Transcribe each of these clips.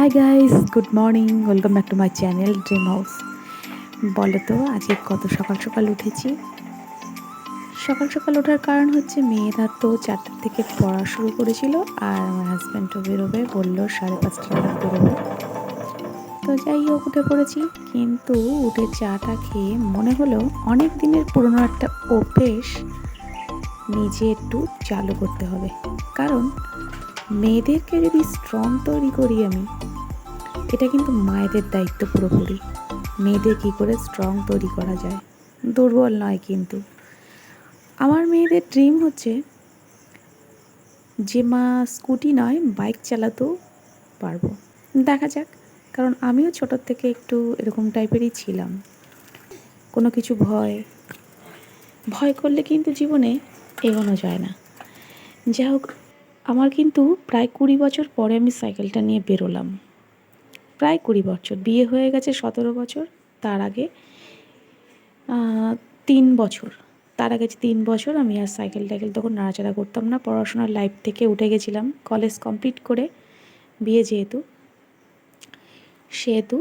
Hi guys good morning welcome back to my channel dream house বলো তো, আজকে কত সকাল সকাল উঠেছি? সকাল সকাল ওঠার কারণ হচ্ছে মেয়েরা তো চারটার থেকে পড়া শুরু করেছিল আর আমার হাজব্যান্ডও বেরোবে, বলল সাড়ে পাঁচটা বেরোবে। তো যাই হোক, উঠে পড়েছি। কিন্তু উঠে চাটা খেয়ে মনে হলো অনেক দিনের পুরনো একটা অভ্যেস নিজে একটু চালু করতে হবে। কারণ মেয়েদেরকে যদি স্ট্রং তৈরি করি আমি, এটা কিন্তু মায়েদের দায়িত্ব পুরোপুরি। মেয়েদের কী করে স্ট্রং তৈরি করা যায়? দুর্বল নয় কিন্তু। আমার মেয়েদের ড্রিম হচ্ছে যে মা স্কুটি নয় বাইক চালাতেও পারব। দেখা যাক, কারণ আমিও ছোটোর থেকে একটু এরকম টাইপেরই ছিলাম। কোনো কিছু ভয় ভয় করলে কিন্তু জীবনে এগোনো যায় না। যাই হোক আমার কিন্তু প্রায় কুড়ি বছর পরে আমি সাইকেলটা নিয়ে বেরোলাম। প্রায় কুড়ি বছর। বিয়ে হয়ে গেছে সতেরো বছর। তার আগে তিন বছর। তার আগে তিন বছর আমি আর সাইকেল টাইকেল তখন নাড়াচাড়া করতাম না। পড়াশোনার লাইফ থেকে উঠে গেছিলাম। কলেজ কমপ্লিট করে বিয়ে যেহেতু, সেহেতু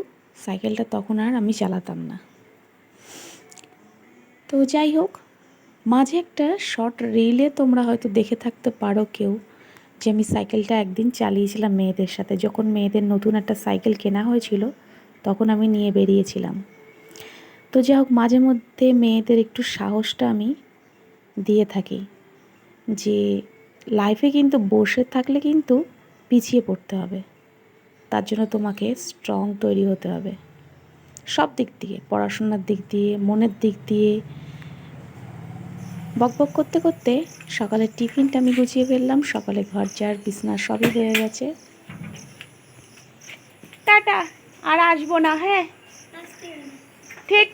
সাইকেলটা তখন আর আমি চালাতাম না। তো যাই হোক, মাঝে একটা শর্ট রিলে তোমরা হয়তো দেখে থাকতে পারো কেউ। যে আমি সাইকেলটা একদিন চালিয়েছিলাম মেয়েদের সাথে, যখন মেয়েদের নতুন একটা সাইকেল কেনা হয়েছিল, তখন আমি নিয়ে বেরিয়েছিলাম। তো যাই হোক, মাঝে মধ্যে মেয়েদের একটু সাহসটা আমি দিয়ে থাকি যে লাইফে কিন্তু বসে থাকলে কিন্তু পিছিয়ে পড়তে হবে। তার জন্য তোমাকে স্ট্রং তৈরি হতে হবে। সব দিক দিয়ে, পড়াশোনার দিক দিয়ে, মনের দিক দিয়ে বকবক করতে করতে সকালের টিফিনটা আমি গুছিয়ে ফেললাম। সকালে ঘর যার বিছনা সবই হয়ে গেছে। টাটা আর আসব না হ্যাঁ? ঠিক।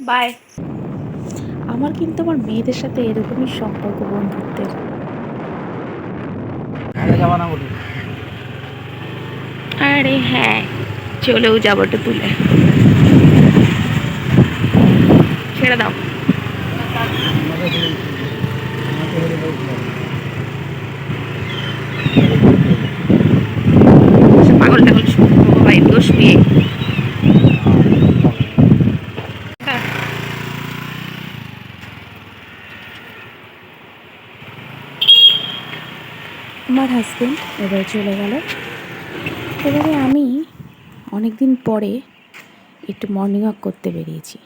বাই আমার কিন্তু আমার মেয়েদের সাথে এরকমই সম্পর্ক বন্ধুত্বের। আরে হ্যাঁ চলেও যাবোটা তুলে। ছেড়ে দাও। আমার হাজবেন্ড এবার চলে গেল। এবারে আমি অনেক দিন পরে একটু মর্নিং ওয়াক করতে বেরিয়েছি।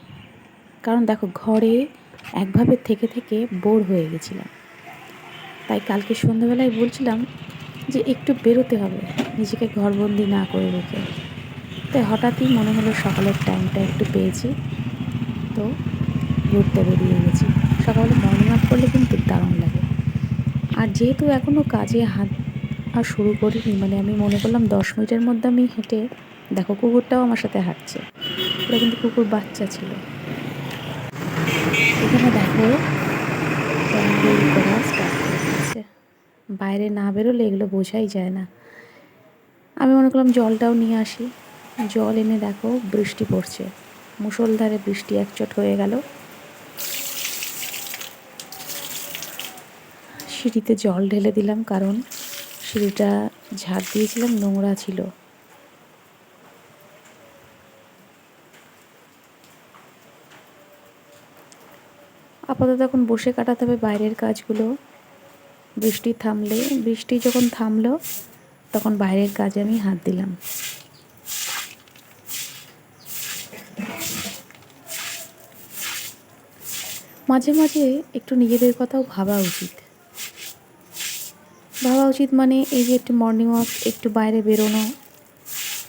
কারণ দেখো, ঘরে একভাবে থেকে থেকে বোর হয়ে গেছিলাম। তাই কালকে সন্ধ্যাবেলায় বলছিলাম যে একটু বেরোতে হবে, নিজেকে ঘরবন্দি না করে রেখে। তাই হঠাৎই মনে হলো সকালের টাইমটা একটু পেয়েছি, তো ঘুরতে বেরিয়ে গেছি। সকালে মর্নিং আপ করলে কিন্তু দারুণ লাগে। আর যেহেতু এখনও কাজে হাত আর শুরু করিনি মানে আমি মনে করলাম দশ মিনিটের মধ্যে আমি হেঁটে, দেখো কুকুরটাও আমার সাথে হাঁটছে। ওটা কিন্তু কুকুর বাচ্চা ছিল। এখানে দেখো ক্যান্ডেল করা স্টার্ট করে দিয়েছে বাইরে না বেরোলে এগুলো বোঝাই যায় না। আমি মনে করলাম জলটাও নিয়ে আসি। জল এনে দেখো বৃষ্টি পড়ছে। মুসলধারে বৃষ্টি একচট হয়ে গেল। সিঁড়িতে জল ঢেলে দিলাম কারণ সিঁড়িটা ঝাড় দিয়েছিলাম, নোংরা ছিল। আপাতত এখন বসে কাটাতে হবে বাইরের কাজগুলো। বৃষ্টি থামলে, বৃষ্টি যখন থামলো, তখন বাইরের কাজে আমি হাত দিলাম। মাঝে মাঝে একটু নিজেদের কথাও ভাবা উচিত। ভাবা উচিত মানে এই যে একটু মর্নিং ওয়াক একটু বাইরে বেরোনো,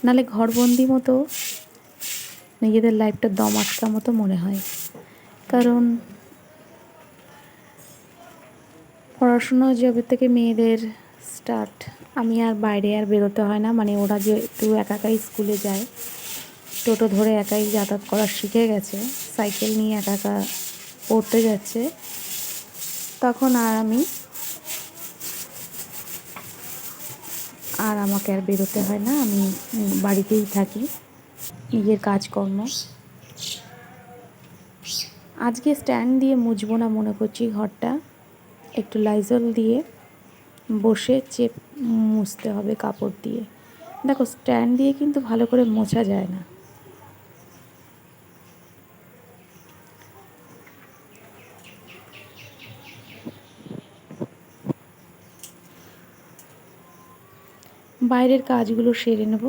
নালে ঘরবন্দি মতো নিজেদের লাইফটা দম আটকা মতো মনে হয়। কারণ পড়াশুনো যবে থেকে মেয়েদের স্টার্ট আমি আর বাইরে আর বেরোতে হয় না। মানে ওরা যেহেতু একা একাই স্কুলে যায়, টোটো ধরে একাই যাতায়াত করা শিখে গেছে সাইকেল নিয়ে একা একা পড়তে যাচ্ছে। তখন আর আমি আর আমাকে আর বেরোতে হয় না, আমি বাড়িতেই থাকি, নিজের কাজকর্ম। আজকে স্ট্যান্ড দিয়ে মুছবো না মনে করছি ঘরটা। একটু লাইজল দিয়ে বসে চেপ মুছতে হবে কাপড় দিয়ে। দেখো, স্ট্যান্ড দিয়ে কিন্তু ভালো করে মোছা যায় না। বাইরের কাজগুলো সেরে নেব।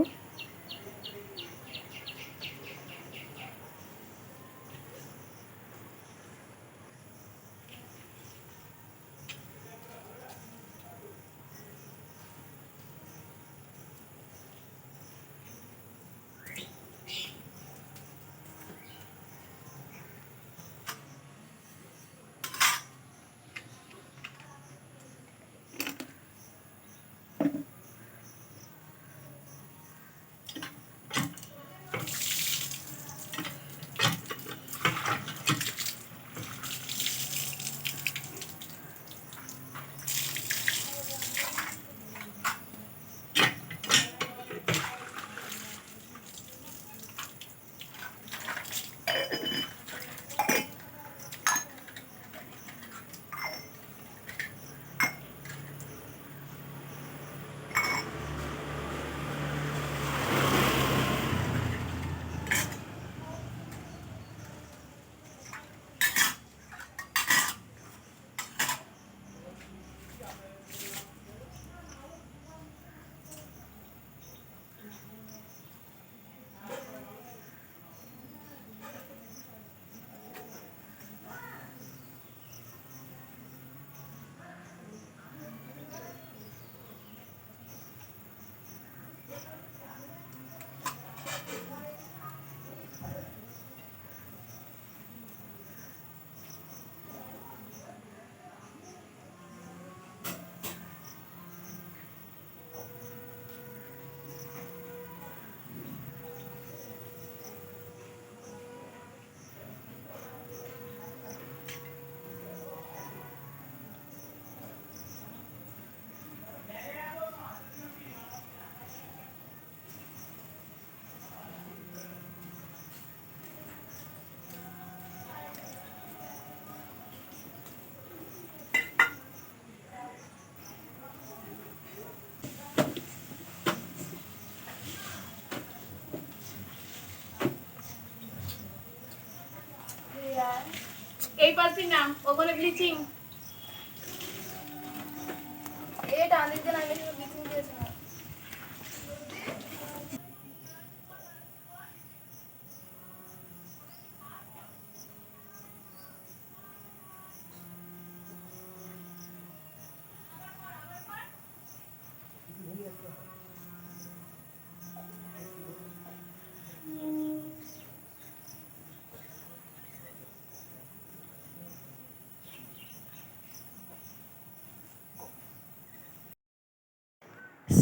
এই পারবি ওগুলো ব্লিচিং এটা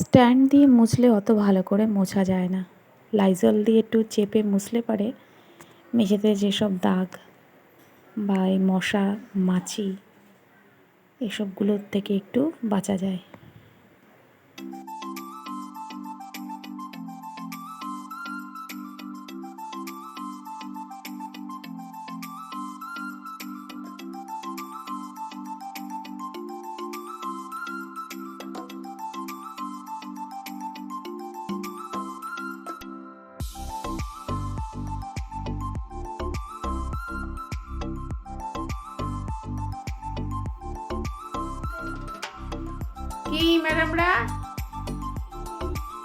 স্ট্যান্ড দিয়ে মুছলে অত ভালো করে মোছা যায় না। লাইজল দিয়ে একটু চেপে মুছলে পারে মেঝেতে যেসব দাগ বা এই মশা, মাছি এসবগুলোর থেকে একটু বাঁচা যায়। কি ম্যাডামরা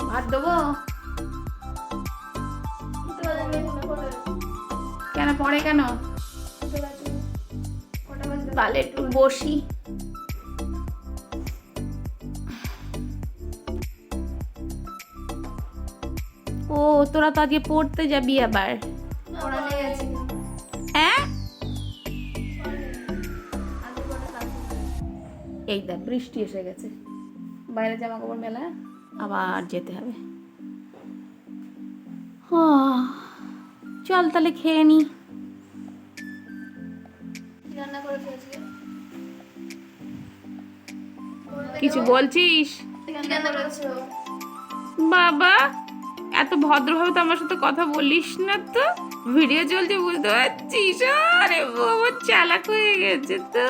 ভাত দেবো? কেন, পরে কেন? তাহলে একটু বসি। ও, তোরা তো আজকে পড়তে যাবি আবার। হ্যাঁ? এই দেখ, বৃষ্টি এসে গেছে। বাইরে জামা কাপড় মেলা আবার যেতে হবে। চল তাহলে খেয়ে নি। রান্না করে খেয়েছি কিছু বলছিস? বাবা এত ভদ্রভাবে তো আমার সাথে কথা বলিস না তো। ভিডিও চলছে, বুঝতে পারছিস আরে, বাবা, চালাক হয়ে গেছে তো।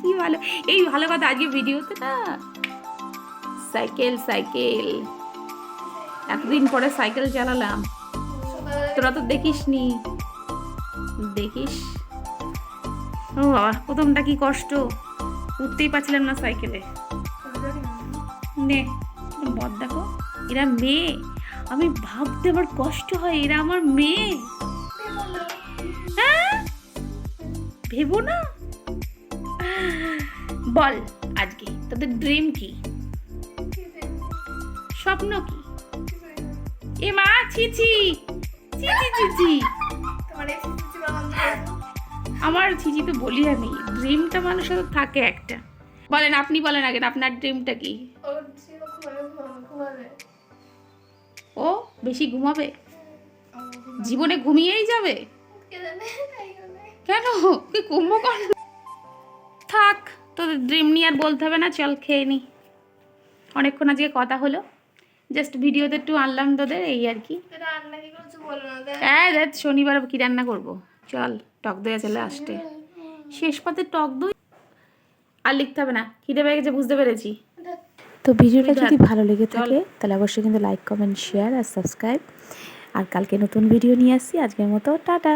কি ভালো। এই ভালো কথা, আজকে ভিডিওতে না, সাইকেল সাইকেল। এতদিন পরে সাইকেল চালালাম। তোরা তো দেখিস নি দেখিস? ও বাবা, প্রথমটা কি কষ্ট? উঠতেই পারছিলাম না সাইকেলে। নে বদ দেখো, এরা মেয়ে। আমি ভাবতে আমার কষ্ট হয়, এরা আমার মেয়ে। হ্যাঁ? ভেবো না? বল আজকে, তোদের ড্রিম কি? স্বপ্ন কি? এ মা, ছি ছি। ছি। আমার ছিচি তো বলি আমি ড্রিমটা মানুষের তো থাকে একটা। বলেন, আপনি বলেন আগে, আপনার ড্রিমটা কি? ও বেশি ঘুমাবে? জীবনে ঘুমিয়েই যাবে। কেন? কি কুম্ভকর্ণ থাক তোদের ড্রিম নিয়ে আর বলতে হবে না চল খেয়ে নি। অনেকক্ষণ আজকে কথা হলো। জাস্ট ভিডিওতে একটু আনলাম তোদের এই আর কি। হ্যাঁ দেখ শনিবার কি রান্না করব। চল টক দই চলে আসতে শেষ পাতে টক দই আর লিখতে হবে না খিদে পেয়ে গেছে বুঝতে পেরেছি। তো ভিডিওটা যদি ভালো লেগে থাকে তাহলে অবশ্যই কিন্তু লাইক কমেন্ট শেয়ার আর সাবস্ক্রাইব আর কালকে নতুন ভিডিও নিয়ে আসি আজকের মতো টাটা।